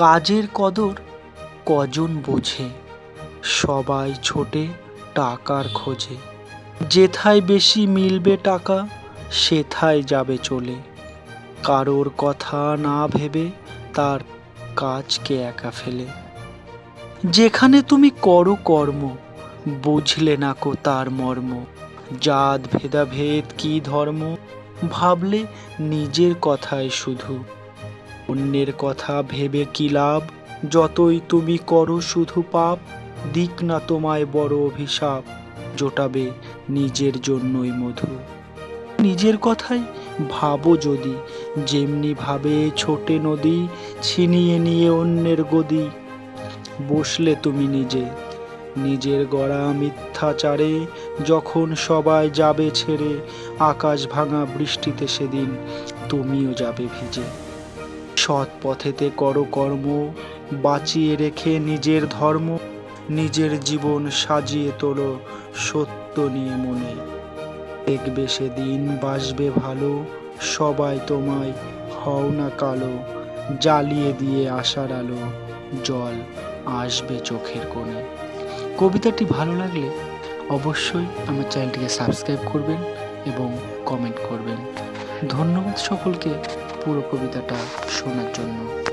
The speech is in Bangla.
কাজের কদর কজন বোঝে? সবাই ছোটে, টাকার খোঁজে। যেথায় বেশি মিলবে টাকা, সেথায় যাবে চলে। কারোর কথা না ভেবে তার কাজকে একা ফেলে। যেখানে তুমি করো কর্ম, বুঝলে না কো তার মর্ম। জাত, ভেদাভেদ, কি ধর্ম, ভাবলে নিজের কথায় শুধু। অন্যের কথা ভেবে কি লাভ? যতই তুমি করো শুধু পাপ, দিক না তোমায় বড় অভিশাপ, জোটাবে নিজের জন্যই মধু। নিজের কথাই ভাবো যদি, যেমনি ভাবে ছোটে নদী ছিনিয়ে নিয়ে অন্যের গদি। বসলে তুমি নিজে, নিজের গড়া মিথ্যাচারে, যখন সবাই যাবে ছেড়ে, আকাশ ভাঙা বৃষ্টিতে সেদিন তুমিও যাবে ভিজে। সৎ পথেতে করো কর্ম, বাঁচিয়ে রেখে নিজের ধর্ম, নিজের জীবন সাজিয়ে তোলো সত্য নিয়ে মনে দেখবে সেদিন বাসবে ভালো, সবাই তোমায় হও না কালো, জ্বালিয়ে দিয়ে আশার আলো, জল আসবে চোখের কোণে। কবিতাটি ভালো লাগলে অবশ্যই আমার চ্যানেলটিকে সাবস্ক্রাইব করবেন এবং কমেন্ট করবেন। ধন্যবাদ সকলকে। পুরো কবিতাটা শোনার জন্য।